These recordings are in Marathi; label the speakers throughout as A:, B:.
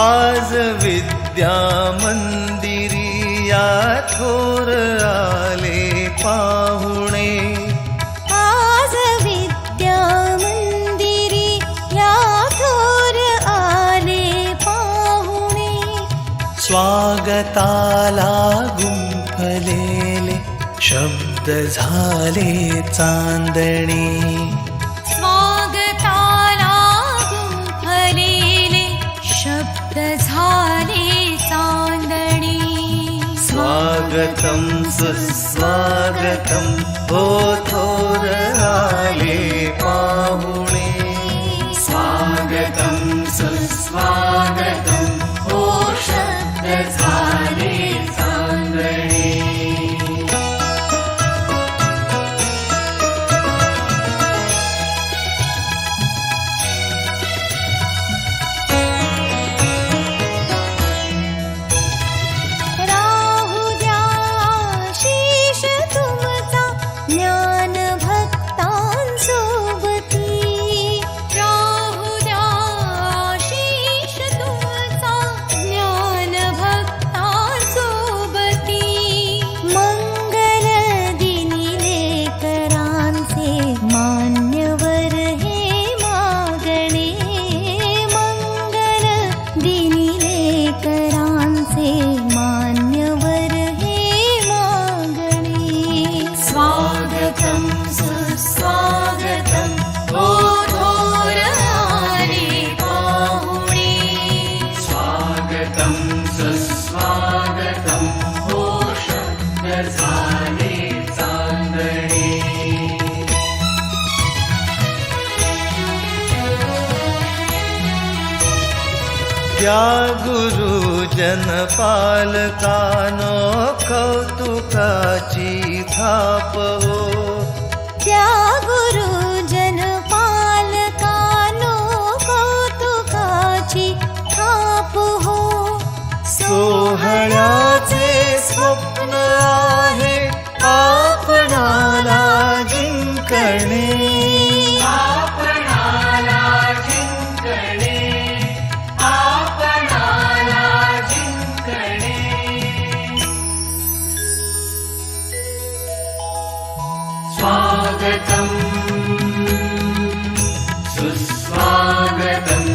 A: आज विद्या मंदिरी या थोर आले पाहुणे.
B: आज विद्या मंदिरी या थोर आले पाहुणे.
A: स्वागताला गुंफलेले शब्द झाले चांदणी. स्वागतं सुस्वागतं भोर त्या गुरुजन पालकानो कौतुकाची थाप हो।
B: त्या गुरुजन पालकानो कौतुकाची थाप हो।
A: सोहळ्याचे स्वप्न आहे आपणाला जिंकणे। सुस्वागतम्।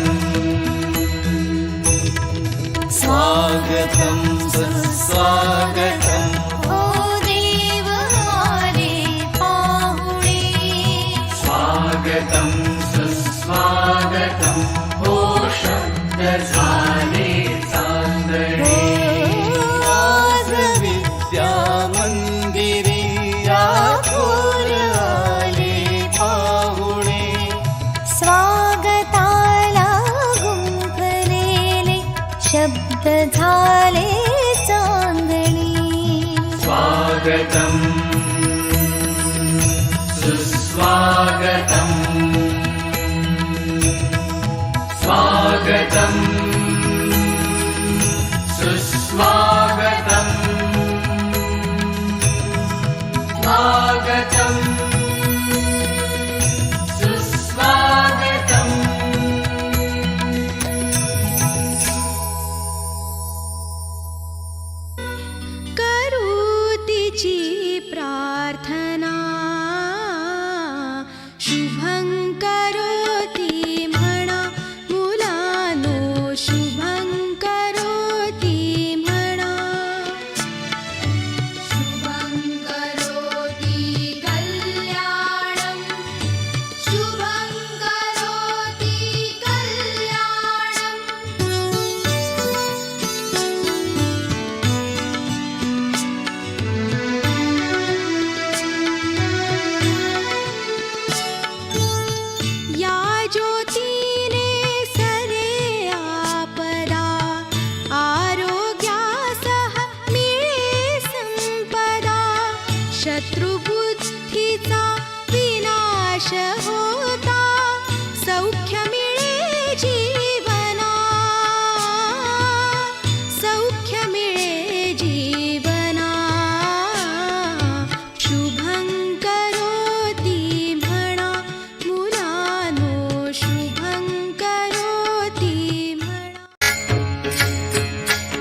A: स्वागतं सुस्वागतम्।
B: ओ देव हरे पाहुणे।
A: स्वागतं सुस्वागतम्।
B: ओ शब्द जगदम्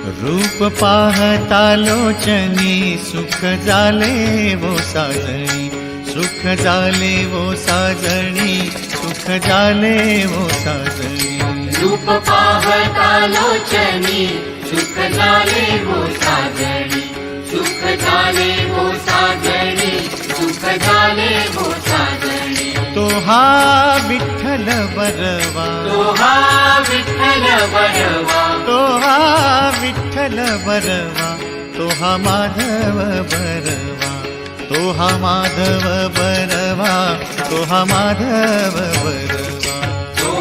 C: रूप पाहता लोचनी सुख झाले वो साजणी सुख झाले वो साजणी सुख झाले वो साजणी
A: रूप पाहता लोचनी सुख झाले हो साजणी सुख झाले हो साजणी सुख झाले हो साजणी
C: तो हा विठ्ठल बरवा.
A: विठ्ठल बरवा.
C: तो हा विठ्ठल बरवा. तो हा माधव बरवा. तो हा माधव बरवा. तो हा माधव बरवा.
A: तो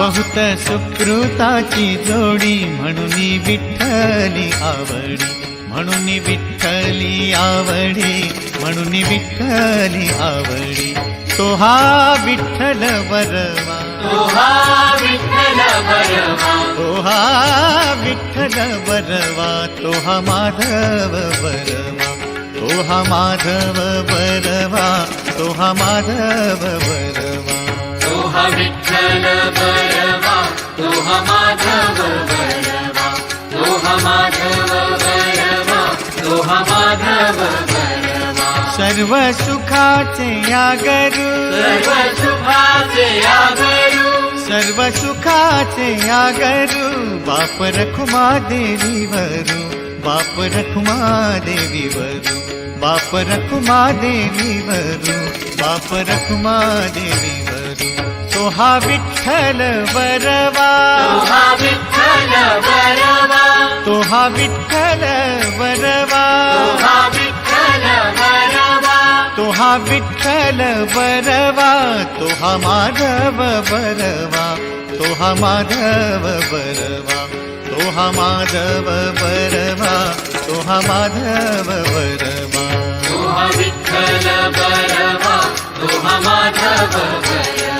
C: बहुत सुकृताची जोडी म्हणून विठ्ठली आवडी। म्हणून विठ्ठली आवडी म्हणून विठ्ठली आवडी। तो हा विठ्ठल बरवा
A: तो हा विठ्ठल बरवा
C: तो हा विठ्ठल बरवा तो हा माधव बरवा तो हा माधव बरवा तो हा माधव बरवा
A: तो हा विठ्ठल बरवा तो हा माधव बरवा तो हा माधव बरवा तो हा माधव बरवा
C: सर्व सुखाचे यागरू
A: सर्व सुखाचे आगरू
C: सर्व सुखाचे यागरू बाप रखुमा देवी वरू बाप रखुमा देवी वरू बाप रखुमा देवी वरू बाप रखुमा देवी वरू तो हा विठ्ठल बरवा
A: तो हा विठ्ठल बरवा
C: तो हा विठ्ठल बरवा
A: तो हा विठ्ठल बरवा
C: तो हा विठ्ठल बरवा तो हा माधव बरवा तो हा माधव बरवा तो हा माधव बरवा तो हा माधव बरवा
A: तो हा विठ्ठल बरवा तो हा माधव बरवा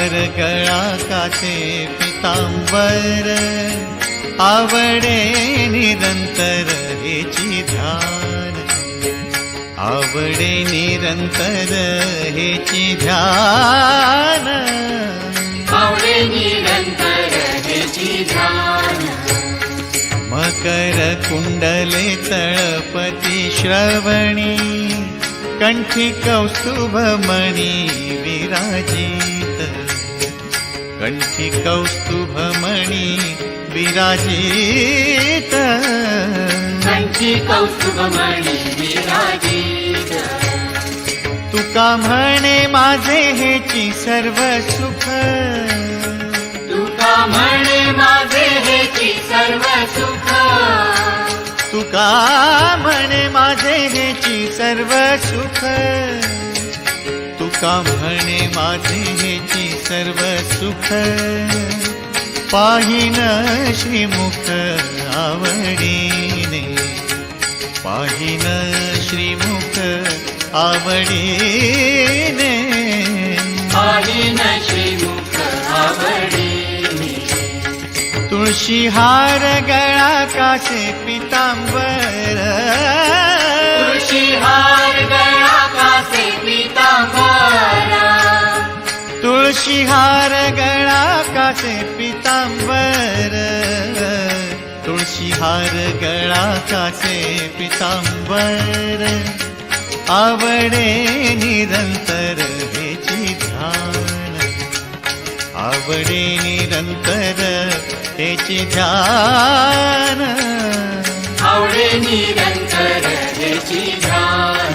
C: हार गळा काचे पितांबर आवडे निरंतर हेची ध्यान. आवडे निरंतर हेची ध्यान.
A: आवडे निरंतर हेची ध्यान.
C: मकर कुंडले तळपती श्रवणी कंठी कौस्तुभमणी विराजित कंठी कौस्तुभमणी विराजित।
A: कंठी कौस्तुभमणी विराजित।
C: तुका म्हणे माझे हेची सर्व सुख।
A: तुका म्हणे माझे हेची सर्व सुख।
C: तुका म्हणे माझे हेची सर्व सुख। तुका म्हणे माझे हेची सर्व सुख पाहिन श्रीमुख आवडीने. पाहिन श्रीमुख आवडीने.
A: पाहिन श्रीमुख आवडीने.
C: तुळशी हार गळा कासे पितांबर.
A: तुळशी हार गळा
C: तुळशीहार गळा कासे पितांबर. तुळशीहार गळा कासे पितांबर. आवडे निरंतर हेची ध्यान. आवडे निरंतर हेची ध्यान.
A: आवडे निरंतर हेची ध्यान.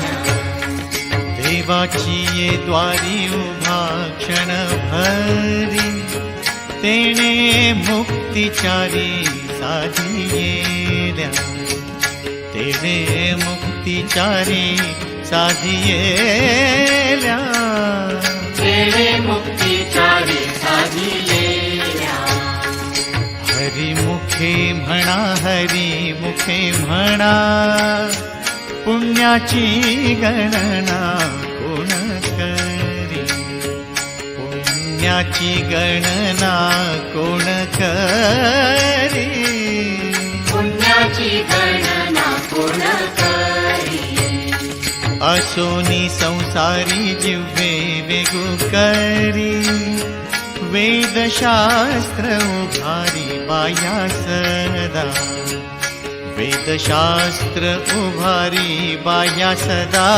C: द्वारि उभा क्षण भरि तणे मुक्ति चारी साधिक्ति चारी
A: साधिक्ति चारी सा
C: हरिमुखी हरिमुखी पुण्याची गणना पुण्याची गणना कोण करी?
A: पुण्याची गणना कोण करी?
C: असोनी संसारी जिव्हे वेगू करी। वेदशास्त्र उभारी बाया सदा। वेदशास्त्र उभारी बाया सदा।